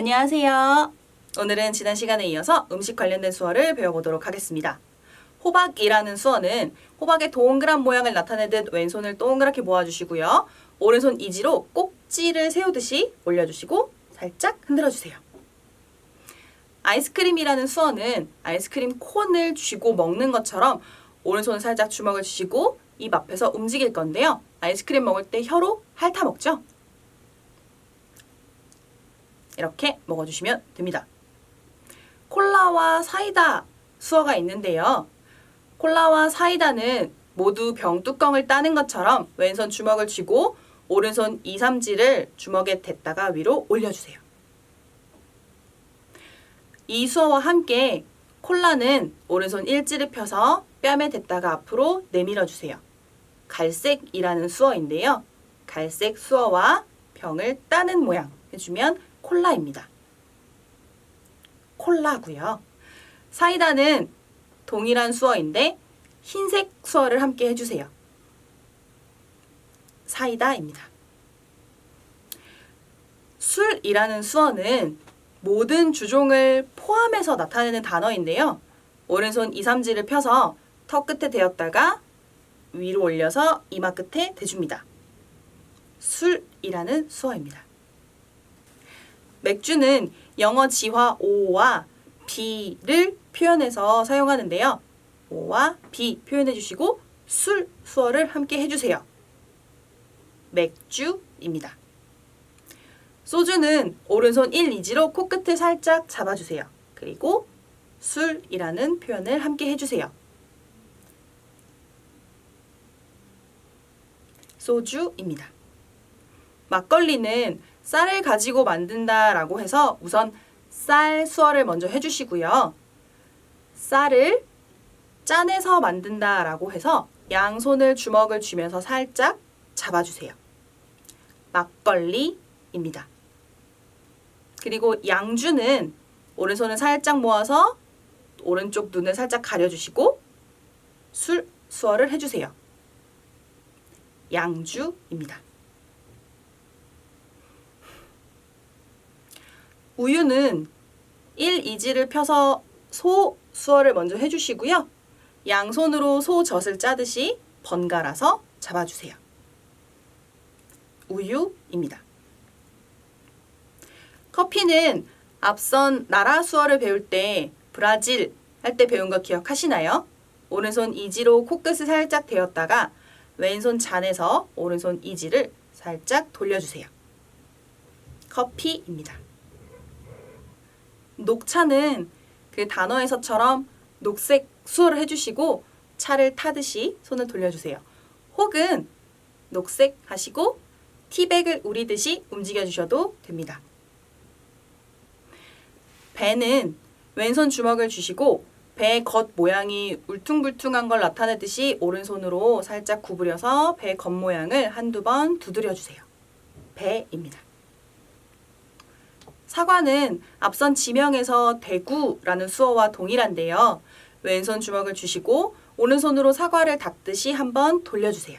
안녕하세요. 오늘은 지난 시간에 이어서 음식 관련된 수어를 배워보도록 하겠습니다. 호박이라는 수어는 호박의 동그란 모양을 나타내듯 왼손을 동그랗게 모아주시고요. 오른손 이지로 꼭지를 세우듯이 올려주시고 살짝 흔들어주세요. 아이스크림이라는 수어는 아이스크림 콘을 쥐고 먹는 것처럼 오른손을 살짝 주먹을 쥐시고 입 앞에서 움직일 건데요. 아이스크림 먹을 때 혀로 핥아 먹죠. 이렇게 먹어주시면 됩니다. 콜라와 사이다 수어가 있는데요. 콜라와 사이다는 모두 병 뚜껑을 따는 것처럼 왼손 주먹을 쥐고 오른손 2, 3지를 주먹에 댔다가 위로 올려주세요. 이 수어와 함께 콜라는 오른손 1지를 펴서 뺨에 댔다가 앞으로 내밀어 주세요. 갈색이라는 수어인데요. 갈색 수어와 병을 따는 모양 해주면 콜라입니다. 콜라고요. 사이다는 동일한 수어인데 흰색 수어를 함께 해주세요. 사이다입니다. 술이라는 수어는 모든 주종을 포함해서 나타내는 단어인데요. 오른손 2, 3지를 펴서 턱 끝에 대었다가 위로 올려서 이마 끝에 대줍니다. 술이라는 수어입니다. 맥주는 영어 지화 O와 B를 표현해서 사용하는데요. O와 B 표현해 주시고 술 수어를 함께 해주세요. 맥주입니다. 소주는 오른손 1, 2지로 코끝을 살짝 잡아주세요. 그리고 술이라는 표현을 함께 해주세요. 소주입니다. 막걸리는 쌀을 가지고 만든다라고 해서 우선 쌀 수어를 먼저 해주시고요. 쌀을 짠해서 만든다라고 해서 양손을 주먹을 쥐면서 살짝 잡아주세요. 막걸리입니다. 그리고 양주는 오른손을 살짝 모아서 오른쪽 눈을 살짝 가려주시고 술 수어를 해주세요. 양주입니다. 우유는 1, 2지를 펴서 소 수어를 먼저 해주시고요. 양손으로 소 젖을 짜듯이 번갈아서 잡아주세요. 우유입니다. 커피는 앞선 나라 수어를 배울 때 브라질 할 때 배운 거 기억하시나요? 오른손 이지로 코끝을 살짝 대었다가 왼손 잔에서 오른손 이지를 살짝 돌려주세요. 커피입니다. 녹차는 그 단어에서처럼 녹색 수어를 해주시고 차를 타듯이 손을 돌려주세요. 혹은 녹색 하시고 티백을 우리듯이 움직여 주셔도 됩니다. 배는 왼손 주먹을 주시고 배겉 모양이 울퉁불퉁한 걸 나타내듯이 오른손으로 살짝 구부려서 배 겉모양을 한두 번 두드려 주세요. 배입니다. 사과는 앞선 지명에서 대구라는 수어와 동일한데요. 왼손 주먹을 주시고 오른손으로 사과를 닫듯이 한번 돌려주세요.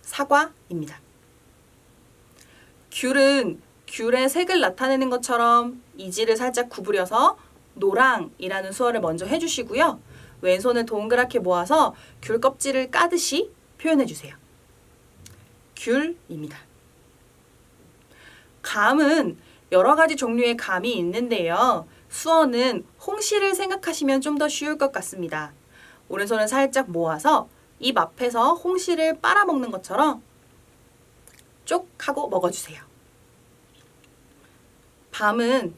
사과입니다. 귤은 귤의 색을 나타내는 것처럼 이지를 살짝 구부려서 노랑이라는 수어를 먼저 해주시고요. 왼손을 동그랗게 모아서 귤 껍질을 까듯이 표현해주세요. 귤입니다. 감은 여러 가지 종류의 감이 있는데요. 수어는 홍시를 생각하시면 좀 더 쉬울 것 같습니다. 오른손을 살짝 모아서 입 앞에서 홍시를 빨아먹는 것처럼 쪽 하고 먹어주세요. 밤은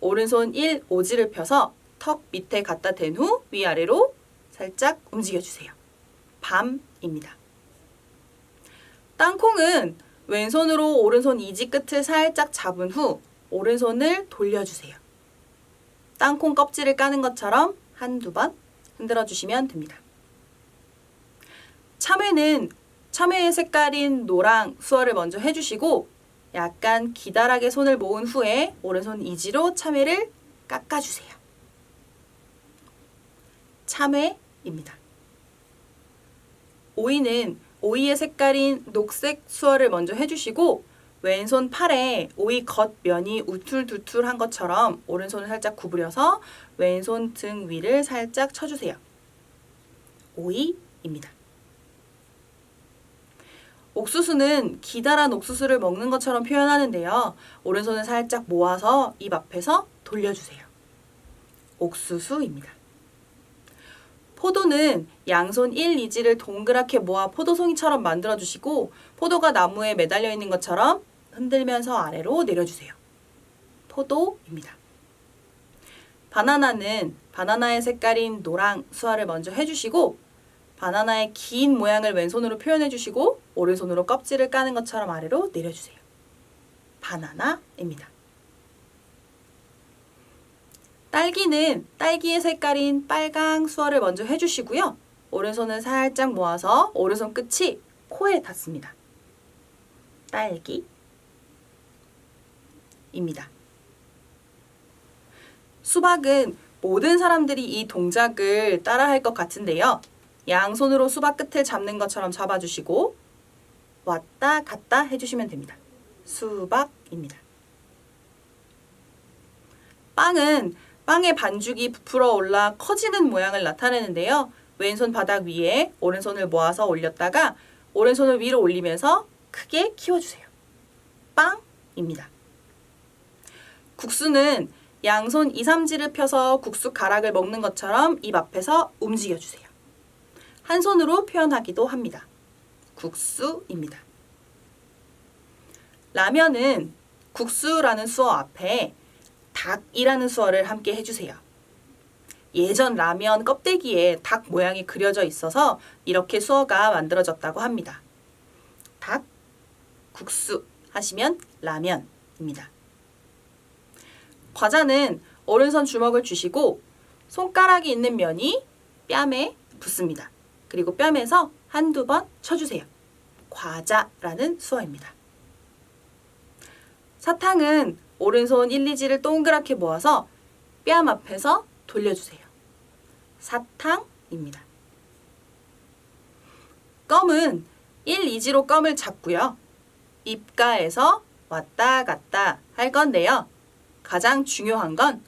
오른손 1, 5지를 펴서 턱 밑에 갖다 댄 후 위아래로 살짝 움직여주세요. 밤입니다. 땅콩은 왼손으로 오른손 2지 끝을 살짝 잡은 후 오른손을 돌려주세요. 땅콩 껍질을 까는 것처럼 한두 번 흔들어 주시면 됩니다. 참외는 참외의 색깔인 노랑 수어를 먼저 해주시고 약간 기다랗게 손을 모은 후에 오른손 이지로 참외를 깎아주세요. 참외입니다. 오이는 오이의 색깔인 녹색 수어를 먼저 해주시고 왼손 팔에 오이 겉면이 우툴두툴한 것처럼 오른손을 살짝 구부려서 왼손 등 위를 살짝 쳐주세요. 오이입니다. 옥수수는 기다란 옥수수를 먹는 것처럼 표현하는데요. 오른손을 살짝 모아서 입 앞에서 돌려주세요. 옥수수입니다. 포도는 양손 1, 2지를 동그랗게 모아 포도송이처럼 만들어주시고 포도가 나무에 매달려 있는 것처럼 흔들면서 아래로 내려주세요. 포도입니다. 바나나는 바나나의 색깔인 노랑 수화를 먼저 해주시고 바나나의 긴 모양을 왼손으로 표현해주시고 오른손으로 껍질을 까는 것처럼 아래로 내려주세요. 바나나입니다. 딸기는 딸기의 색깔인 빨강 수화를 먼저 해주시고요. 오른손을 살짝 모아서 오른손 끝이 코에 닿습니다. 딸기 입니다. 수박은 모든 사람들이 이 동작을 따라 할 것 같은데요. 양손으로 수박 끝을 잡는 것처럼 잡아주시고 왔다 갔다 해주시면 됩니다. 수박입니다. 빵은 빵의 반죽이 부풀어 올라 커지는 모양을 나타내는데요. 왼손 바닥 위에 오른손을 모아서 올렸다가 오른손을 위로 올리면서 크게 키워주세요. 빵입니다. 국수는 양손 2, 3지를 펴서 국수 가락을 먹는 것처럼 입 앞에서 움직여주세요. 한 손으로 표현하기도 합니다. 국수입니다. 라면은 국수라는 수어 앞에 닭이라는 수어를 함께 해주세요. 예전 라면 껍데기에 닭 모양이 그려져 있어서 이렇게 수어가 만들어졌다고 합니다. 닭, 국수 하시면 라면입니다. 과자는 오른손 주먹을 주시고 손가락이 있는 면이 뺨에 붙습니다. 그리고 뺨에서 한두 번 쳐주세요. 과자라는 수어입니다. 사탕은 오른손 1, 2지를 동그랗게 모아서 뺨 앞에서 돌려주세요. 사탕입니다. 껌은 1, 2지로 껌을 잡고요. 입가에서 왔다 갔다 할 건데요. 가장 중요한 건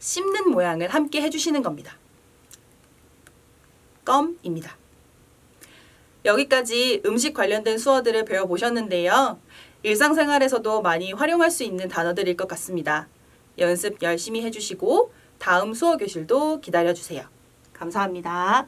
씹는 모양을 함께 해주시는 겁니다. 껌입니다. 여기까지 음식 관련된 수어들을 배워보셨는데요. 일상생활에서도 많이 활용할 수 있는 단어들일 것 같습니다. 연습 열심히 해주시고 다음 수어 교실도 기다려주세요. 감사합니다.